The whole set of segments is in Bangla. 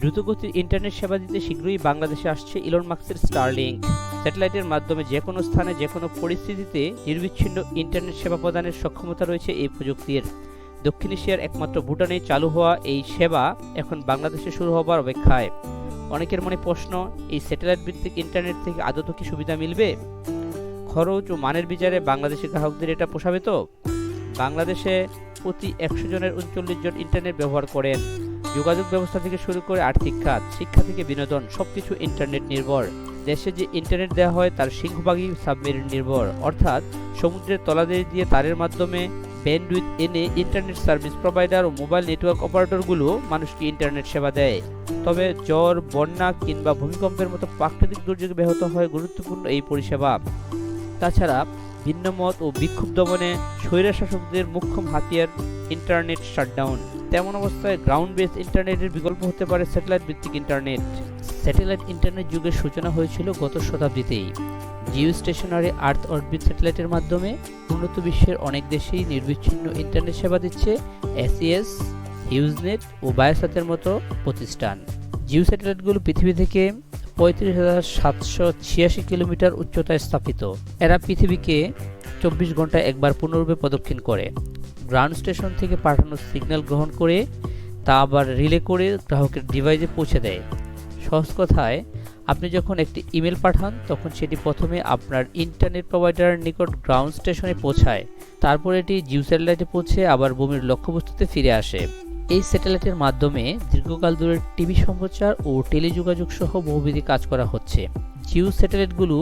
দ্রুতগতির ইন্টারনেট সেবা দিতে শীঘ্রই বাংলাদেশে আসছে ইলন মার্কসের স্টারলিংক স্যাটেলাইটের মাধ্যমে যে কোনো স্থানে যে কোনো পরিস্থিতিতে নির্বিচ্ছিন্ন ইন্টারনেট সেবা প্রদানের সক্ষমতা রয়েছে এই প্রযুক্তির। দক্ষিণ এশিয়ার একমাত্র ভুটানে চালু হওয়া এই সেবা এখন বাংলাদেশে শুরু হবার অপেক্ষায়। অনেকের মনে প্রশ্ন, এই স্যাটেলাইট ভিত্তিক ইন্টারনেট থেকে আদত কি সুবিধা মিলবে? খরচ ও মানের বিচারে বাংলাদেশি গ্রাহকদের এটা পোষাবে তো? বাংলাদেশে প্রতি একশো জনের উনচল্লিশ জন ইন্টারনেট ব্যবহার করেন। যোগাযোগ ব্যবস্থা থেকে শুরু করে আর্থিক খাত শিক্ষা থেকে বিনোদন, সবকিছু ইন্টারনেট নির্ভর। দেশে যে ইন্টারনেট দেওয়া হয়, তার সিংহভাগই সাবমেরিন নির্ভর। অর্থাৎ সমুদ্রের তলাদেশ দিয়ে তারের মাধ্যমে ব্যান্ডউইথ এনে ইন্টারনেট সার্ভিস প্রোভাইডার ও মোবাইল নেটওয়ার্ক অপারেটরগুলো মানুষকে ইন্টারনেট সেবা দেয়। তবে জ্বর, বন্যা কিংবা ভূমিকম্পের মতো প্রাকৃতিক দুর্যোগে ব্যাহত হয় গুরুত্বপূর্ণ এই পরিষেবা। তাছাড়া ভিন্নমত ও বিক্ষোভ দমনে স্বৈরশাসকদের মুখ্যম হাতিয়ার ইন্টারনেট শাটডাউন। তেমন অবস্থায় গ্রাউন্ড বেস ইন্টারনেটের বিকল্প হতে পারে স্যাটেলাইট ভিত্তিক ইন্টারনেট। স্যাটেলাইট ইন্টারনেট যুগের সূচনা হয়েছিল গত শতাব্দীতেই। জিও স্টেশনারি আর্থ অরবিট স্যাটেলাইটের মাধ্যমে উন্নত বিশ্বের অনেক দেশেই নির্বিচ্ছিন্ন ইন্টারনেট সেবা দিচ্ছে এসিএস হিউজনেট ও বায়োসাতের মতো প্রতিষ্ঠান। জিও স্যাটেলাইটগুলো পৃথিবী থেকে পঁয়ত্রিশ হাজার সাতশো ছিয়াশি কিলোমিটার উচ্চতায় স্থাপিত। এরা পৃথিবীকে চব্বিশ ঘন্টায় একবার পুনরূপে প্রদক্ষিণ করে। গ্রাউন্ড স্টেশন থেকে পাঠানো সিগন্যাল গ্রহণ করে, তা আবার রিলে করে গ্রাহকের ডিভাইসে পৌঁছে দেয়। সহজ কথায়, আপনি যখন একটি ইমেল পাঠান, তখন সেটি প্রথমে আপনার ইন্টারনেট প্রোভাইডারের নিকট গ্রাউন্ড স্টেশনে পৌঁছায়। তারপর এটি জিও স্যাটেলাইটে পৌঁছে আবার ভূমির লক্ষ্যবস্তুতে ফিরে আসে। এই স্যাটেলাইটের মাধ্যমে দীর্ঘকাল ধরে টিভি সম্প্রচার ও টেলিযোগাযোগ সহ বহুবিধি কাজ করা হচ্ছে। জিও স্যাটেলাইটগুলো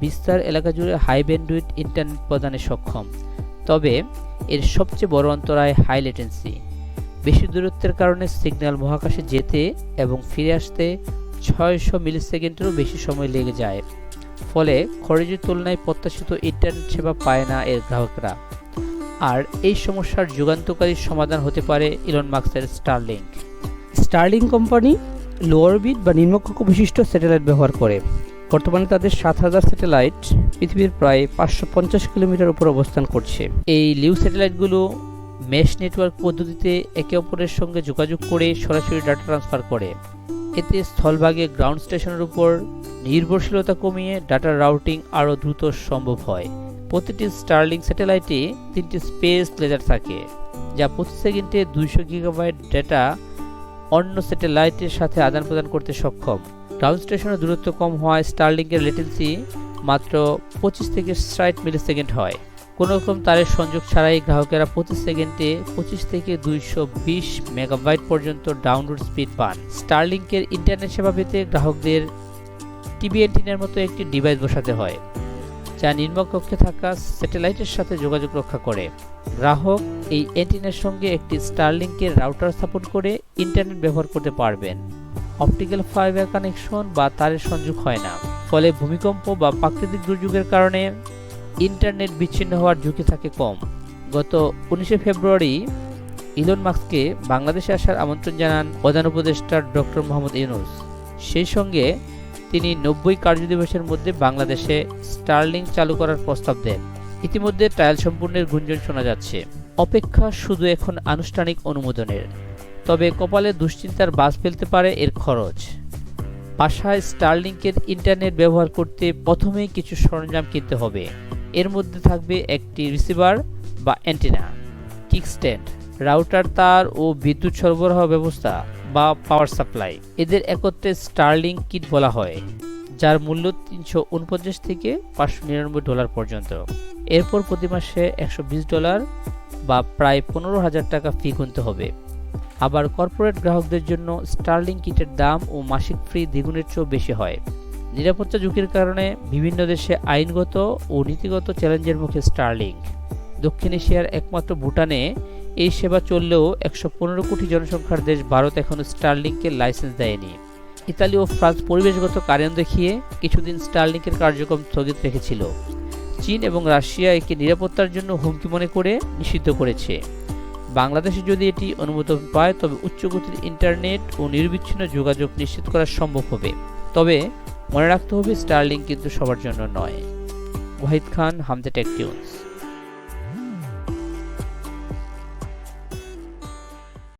বিস্তার এলাকা জুড়ে হাই ব্যান্ডউইথ ইন্টারনেট প্রদানে সক্ষম। তবে, এর সবচেয়ে বড় অন্তরায় হাই লেটেন্সি বেশি দূরত্বের কারণে সিগন্যাল মহাকাশে যেতে এবং ফিরে আসতে ছয়শো মিলি সেকেন্ডেরও বেশি সময় লেগে যায়। ফলে খরচের তুলনায় প্রত্যাশিত ইন্টারনেট সেবা পায় না এর গ্রাহকরা। আর এই সমস্যার যুগান্তকারী সমাধান হতে পারে ইলন মার্কসের Starlink Starlink company lower orbit বা নিম্নকক্ষ বিশিষ্ট স্যাটেলাইট ব্যবহার করে। বর্তমানে তাদের সাত হাজার স্যাটেলাইট পৃথিবীর প্রায় পাঁচশো পঞ্চাশ কিলোমিটার উপর অবস্থান করছে। এই লিউ স্যাটেলাইটগুলো মেশ নেটওয়ার্ক পদ্ধতিতে একে অপরের সঙ্গে যোগাযোগ করে সরাসরি ডাটা ট্রান্সফার করে। এতে স্থলভাগে গ্রাউন্ড স্টেশনের উপর নির্ভরশীলতা কমিয়ে ডাটা রাউটিং আরও দ্রুত সম্ভব হয়। প্রতিটি স্টারলিং স্যাটেলাইটে তিনটি স্পেস লেজার থাকে, যা প্রতি সেকেন্ডে দুইশো গিগাবাইট ডেটা অন্য স্যাটেলাইটের সাথে আদান প্রদান করতে সক্ষম। গ্রাউন্ড স্টেশনের দূরত্ব কম হওয়ায় স্টারলিংকের লেটেন্সি মাত্র পঁচিশ থেকে ষাট মিলি সেকেন্ড হয়। কোনো রকম তারের সংযোগ ছাড়াই গ্রাহকেরা প্রতি সেকেন্ডে পঁচিশ থেকে দুইশো বিশ মেগাবাইট পর্যন্ত ডাউনলোড স্পিড পান। স্টারলিংকের ইন্টারনেট সেবা পেতে গ্রাহকদের টিভি এন্টিনের মতো একটি ডিভাইস বসাতে হয়, যা নিম্নকক্ষে থাকা স্যাটেলাইটের সাথে যোগাযোগ রক্ষা করে। গ্রাহক এই এন্টিনের সঙ্গে একটি স্টারলিংকের রাউটার স্থাপন করে ইন্টারনেট ব্যবহার করতে পারবেন। অপটিক্যাল ফাইবার কানেকশন বা তারের সংযোগ হয় না। ফলে ভূমিকম্প বা প্রাকৃতিক দুর্যোগের কারণে ইন্টারনেট বিচ্ছিন্ন হওয়ার ঝুঁকি থাকে কম। গত উনিশে ফেব্রুয়ারি ইলন মার্কসকে বাংলাদেশে আসার আমন্ত্রণ জানান প্রধান উপদেষ্টা ডক্টর মোহাম্মদ ইউনুস। সেই সঙ্গে তিনি নব্বই কার্যদিবসের মধ্যে বাংলাদেশে স্টার্লিং চালু করার প্রস্তাব দেন। ইতিমধ্যে ট্রায়াল সম্পূর্ণের গুঞ্জন শোনা যাচ্ছে। অপেক্ষা শুধু এখন আনুষ্ঠানিক অনুমোদনের। তবে কপালে দুশ্চিন্তার বাস ফেলতে পারে এর খরচ। বাসায় স্টারলিংকের ইন্টারনেট ব্যবহার করতে প্রথমেই কিছু সরঞ্জাম কিনতে হবে। এর মধ্যে থাকবে একটি রিসিভার বা অ্যান্টেনা কিকস্ট্যান্ড রাউটার তার ও বিদ্যুৎ সরবরাহ ব্যবস্থা বা পাওয়ার সাপ্লাই এদের একত্রে স্টারলিং কিট বলা হয়, যার মূল্য তিনশো উনপঞ্চাশ থেকে পাঁচশো নিরানব্বই ডলার পর্যন্ত। এরপর প্রতি মাসে একশো বিশ ডলার বা প্রায় পনেরো হাজার টাকা ফি গুনতে হবে। আবার কর্পোরেট গ্রাহকদের জন্য স্টারলিং কিটের দাম ও মাসিক ফ্রি দ্বিগুণের চেয়েও বেশি হয়। নিরাপত্তা ঝুঁকির কারণে বিভিন্ন দেশে আইনগত ও নীতিগত চ্যালেঞ্জের মুখে স্টারলিং। দক্ষিণ এশিয়ার একমাত্র ভুটানে এই সেবা চললেও একশো পনেরো কোটি জনসংখ্যার দেশ ভারত এখনও স্টারলিংকে লাইসেন্স দেয়নি। ইতালি ও ফ্রান্স পরিবেশগত কারণ দেখিয়ে কিছুদিন স্টারলিংকের কার্যক্রম স্থগিত রেখেছিল। চীন এবং রাশিয়া একে নিরাপত্তার জন্য হুমকি মনে করে নিষিদ্ধ করেছে। বাংলাদেশে যদি এটি অনুমোদন পায়, তবে উচ্চগতির ইন্টারনেট ও নির্বিচ্ছিন্ন যোগাযোগ নিশ্চিত করা সম্ভব হবে। তবে মনে রাখতে হবে স্টারলিং কিন্তু সবার জন্য নয়। ওয়াহিদ খান হামদে টেক